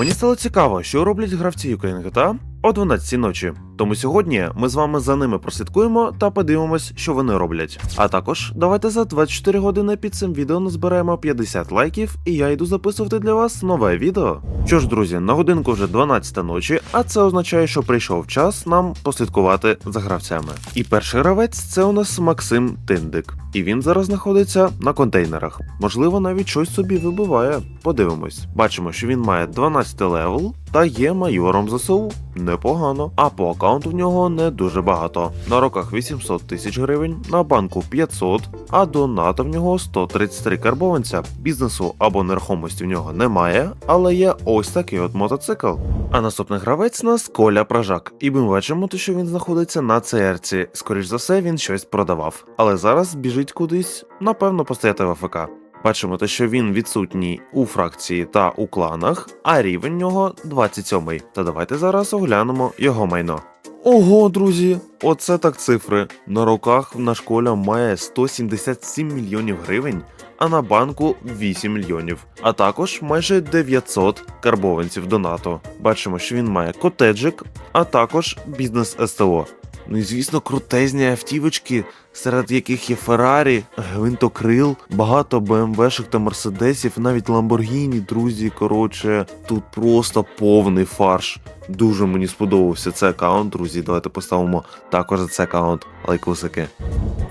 Мені стало цікаво, що роблять гравці Ukraine GTA о 12 ночі. Тому сьогодні ми з вами за ними прослідкуємо та подивимось, що вони роблять. А також давайте за 24 години під цим відео назбираємо 50 лайків, і я йду записувати для вас нове відео. Що ж, друзі, на годинку вже 12 ночі, а це означає, що прийшов час нам послідкувати за гравцями. І перший гравець це у нас Максим Тиндик. І він зараз знаходиться на контейнерах. Можливо, навіть щось собі вибиває. Подивимось. Бачимо, що він має 12 левел та є майором ЗСУ. Непогано. А по аккаунту в нього не дуже багато. На роках 800 тисяч гривень, на банку 500, а доната в нього 133 карбованця. Бізнесу або нерухомості в нього немає, але є ось такий от мотоцикл. А наступний гравець нас Коля Пражак. І ми бачимо, те, що він знаходиться на ЦРці. Скоріш за все, він щось продавав. Але зараз біжить кудись, напевно, постояти в АФК. Бачимо те, що він відсутній у фракції та у кланах, а рівень нього 27. Та давайте зараз оглянемо його майно. Ого, друзі, оце так цифри. На руках наш Коля має 177 мільйонів гривень, а на банку 8 мільйонів, а також майже 900 карбованців донату. Бачимо, що він має котеджик, а також бізнес СТО. Ну і звісно, крутезні автівочки, серед яких є Феррарі, гвинтокрил, багато БМВшок та Мерседесів, навіть Ламборгіні, друзі. Коротше, тут просто повний фарш. Дуже мені сподобався цей аккаунт, друзі. Давайте поставимо також за цей аккаунт лайкусики.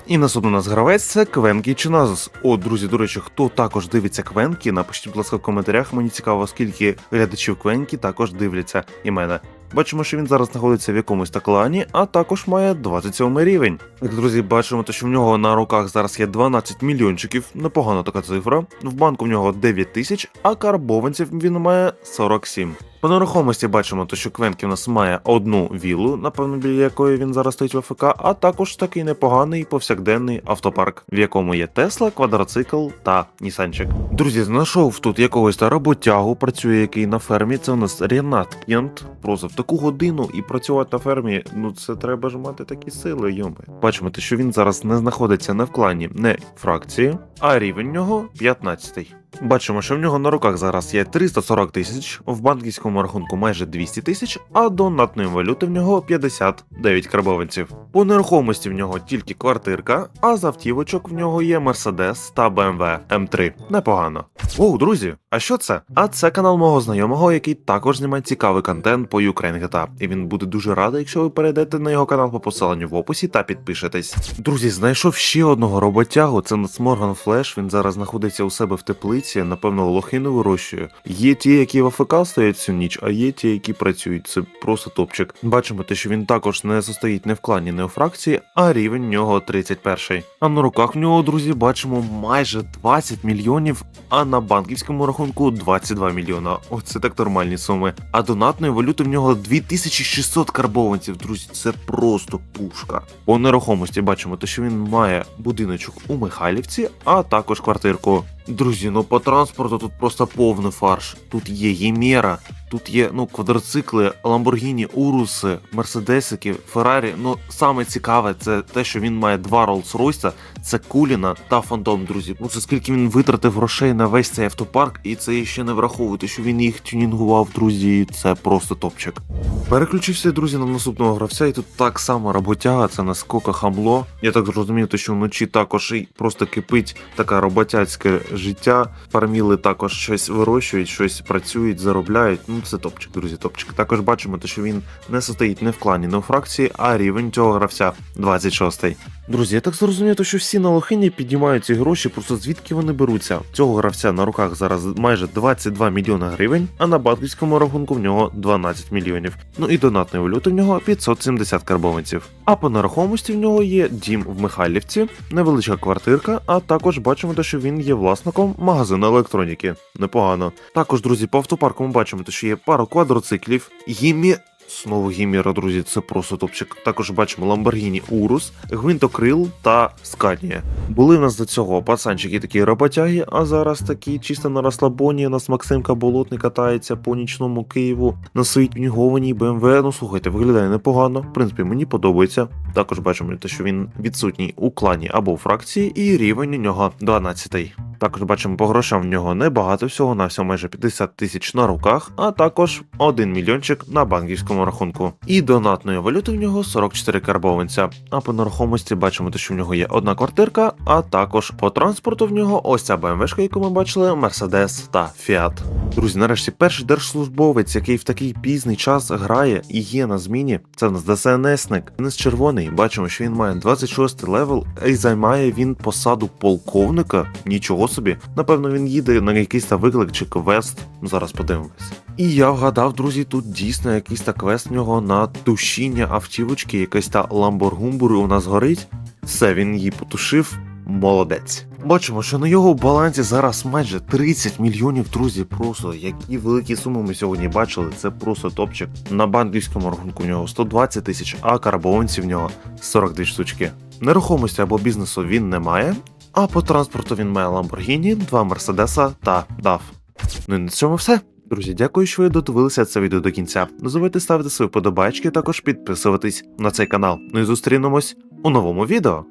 І наступний у нас гравець це Квенкі Чиназус. О, друзі, до речі, хто також дивиться Квенкі, напишіть, будь ласка, в коментарях. Мені цікаво, скільки глядачів Квенкі також дивляться і мене. Бачимо, що він зараз знаходиться в якомусь та клані, а також має 27 рівень. Друзі, бачимо, те, що в нього на руках зараз є 12 мільйончиків, непогана така цифра. В банку в нього 9 тисяч, а карбованців він має 47. По нерухомості бачимо, те, що Квенкі в нас має одну віллу, напевно, біля якої він зараз стоїть в АФК, а також такий непоганий повсякденний автопарк, в якому є Тесла, квадроцикл та Нісанчик. Друзі, знайшов тут якогось роботягу, працює який на фермі. Це у нас Ренат Кент. Просто в таку годину і працювати на фермі. Ну це треба ж мати такі сили, йоми. Бачимо, те, що він зараз не знаходиться не в клані, не фракції, а рівень нього 15. Бачимо, що в нього на руках зараз є 340 тисяч, в банківському рахунку майже 200 тисяч, а донатної валюти в нього 59 карбованців. По нерухомості в нього тільки квартирка, а з автівочок в нього є Mercedes та BMW M3. Непогано. Оу, друзі, а що це? А це канал мого знайомого, який також знімає цікавий контент по Ukraine GTA. І він буде дуже радий, якщо ви перейдете на його канал по посиланню в описі та підпишетесь. Друзі, знайшов ще одного роботягу. Це нас Морган Флеш. Він зараз знаходиться у себе в теплиці, напевно, лохину вирощує. Є ті, які в АФК стоять всю ніч, а є ті, які працюють. Це просто топчик. Бачимо те, що він також не состоїть не в клані, не у фракції, а рівень нього 31-й. А на руках в нього, друзі, бачимо майже 20 мільйонів, а на банківському рахунку 22 мільйона. Оце так нормальні суми. А донатної валюти в нього 2600 карбованців, друзі. Це просто пушка. По нерухомості бачимо те, що він має будиночок у Михайлівці, а також квартирку. Друзі, ну по транспорту тут просто повний фарш. Тут є Ємера, тут є ну квадроцикли, Ламборгіні, Уруси, Мерседесики, Феррарі. Ну саме цікаве, це те, що він має два Роллс-Ройса, це Куліна та Фантом, друзі. Ну це скільки він витратив грошей на весь цей автопарк, і це ще не враховувати, що він їх тюнінгував, друзі. Це просто топчик. Переключився, друзі, на наступного гравця, і тут так само роботяга, це наскока хамло. Я так зрозумів, що вночі також і просто кипить така роботяцьке життя. Фарміли також щось вирощують, щось працюють, заробляють. Ну це топчик, друзі, топчик. Також бачимо, те, що він не состоїть не в клані, не у фракції, а рівень цього гравця 26-й. Друзі, я так зрозумів, що всі на лохині піднімають ці гроші, просто звідки вони беруться. Цього гравця на руках зараз майже 22 мільйона гривень, а на банківському рахунку в нього 12 мільйонів. Ну і донатної валюти в нього 570 карбованців. А по нерухомості в нього є дім в Михайлівці, невеличка квартирка, а також бачимо, те, що він є власником магазину електроніки. Непогано. Також, друзі, по автопарку ми бачимо, те, що є пару квадроциклів, є Знову гіміра, друзі, це просто топчик. Також бачимо Lamborghini Urus, Гвинтокрил та Scania. Були в нас до цього пацанчики такі роботяги, а зараз такі чисто на розслабоні. У нас Максимка Болотний катається по нічному Києву на своїй тюнінгованій BMW. Ну слухайте, виглядає непогано. В принципі, мені подобається. Також бачимо те, що він відсутній у клані або у фракції, і рівень у нього 12. Також бачимо по грошам в нього небагато всього, на всього майже 50 тисяч на руках, а також 1 мільйончик на банківському рахунку. І донатної валюти в нього 44 карбованця. А по нерухомості бачимо, те, що в нього є одна квартирка, а також по транспорту в нього ось ця BMW, яку ми бачили, Mercedes та Fiat. Друзі, нарешті перший держслужбовець, який в такий пізний час грає і є на зміні, це в нас ДСНСник. Денис Червоний. Бачимо, що він має 26 левел і займає він посаду полковника. Нічого собі. Напевно, він їде на якийсь та виклик чи квест. Зараз подивимось. І я вгадав, друзі, тут дійсно якийсь та квест в нього на тушіння автівочки, якась та ламборгумбур у нас горить. Все, він її потушив. Молодець. Бачимо, що на його балансі зараз майже 30 мільйонів, друзі. Просто які великі суми ми сьогодні бачили. Це просто топчик. На банківському рахунку в нього 120 тисяч, а карбованців в нього 42 штучки. Нерухомості або бізнесу він не має. А по транспорту він має Lamborghini, два Мерседеса та DAF. Ну і на цьому все. Друзі, дякую, що ви додивилися це відео до кінця. Не забувайте ставити свої подобачки, також підписуватись на цей канал. Ну і зустрінемось у новому відео.